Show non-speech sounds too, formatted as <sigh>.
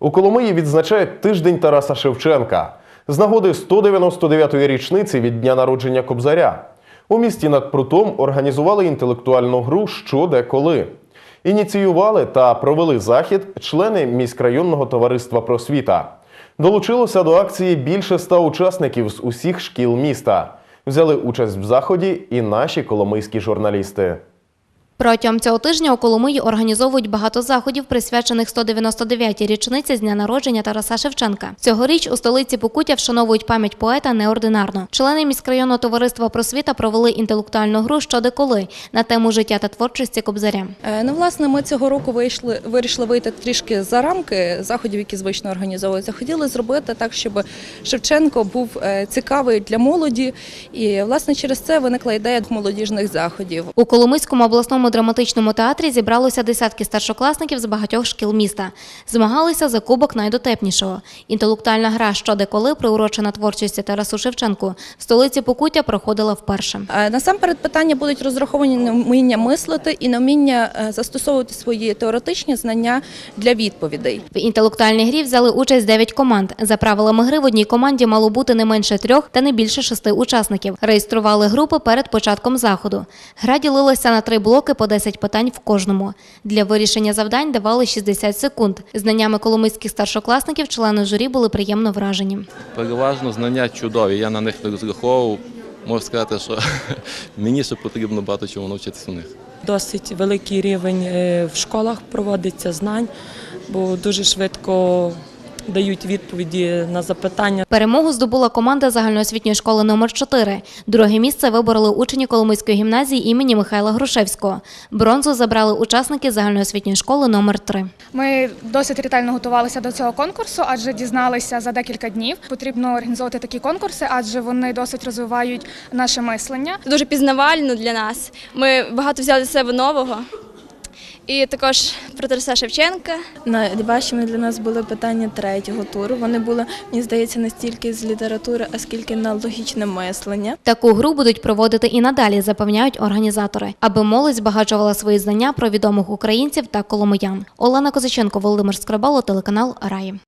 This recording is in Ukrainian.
У Коломиї відзначають тиждень Тараса Шевченка з нагоди 199-ї річниці від дня народження Кобзаря. У місті над прутом організували інтелектуальну гру Що де коли. Ініціювали та провели захід члени міськрайонного товариства просвіта. Долучилося до акції більше ста учасників з усіх шкіл міста. Взяли участь в заході і наші коломийські журналісти. Протягом цього тижня у Коломиї організовують багато заходів, присвячених 199-й річниці з дня народження Тараса Шевченка. Цьогоріч у столиці Покуття вшановують пам'ять поета неординарно. Члени міськрайонного товариства просвіта провели інтелектуальну гру «Що де коли» на тему життя та творчості Кобзаря. Е, Ну, власне, ми цього року вийшли, вирішили вийти трішки за рамки заходів, які звично організовуються. Хотіли зробити так, щоб Шевченко був е, цікавий для молоді, і власне через це виникла ідея молодіжних заходів. У Коломийському обласному драматичному театрі зібралося десятки старшокласників з багатьох шкіл міста. Змагалися за кубок найдотепнішого. Інтелектуальна гра «Що де коли» приурочена творчості Тарасу Шевченку в столиці Покуття проходила вперше. Е, Насамперед питання будуть розраховані на вміння мислити і на вміння е, застосовувати свої теоретичні знання для відповідей. В інтелектуальній грі взяли участь 9 команд. За правилами гри в одній команді мало бути не менше трьох та не більше шести учасників. Реєстрували групи перед початком заходу. Гра ділилася на три блоки по 10 питань в кожному. Для вирішення завдань давали 60 секунд. Знаннями коломийських старшокласників члени журі були приємно вражені. Переважно знання чудові, я на них не розраховував. Можу сказати, що <laughs> мені ще потрібно багато чому навчитися у них. Досить великий рівень е, в школах проводиться знань, бо дуже швидко дають відповіді на запитання. Перемогу здобула команда загальноосвітньої школи номер 4 Друге місце вибороли учні Коломийської гімназії імені Михайла Грушевського. Бронзу забрали учасники загальноосвітньої школи номер 3 Ми досить ретельно готувалися до цього конкурсу, адже дізналися за декілька днів. Потрібно організовувати такі конкурси, адже вони досить розвивають наше мислення. дуже пізнавально для нас. Ми багато взяли з себе нового. І також про Тараса Шевченка. Найважчими для нас були питання третього туру. Вони були, мені здається, не стільки з літератури, а скільки на логічне мислення. Таку гру будуть проводити і надалі, запевняють організатори, аби молодь збагачувала свої знання про відомих українців та коломиян. Олена Козаченко, Володимир Скрабало, телеканал Раї.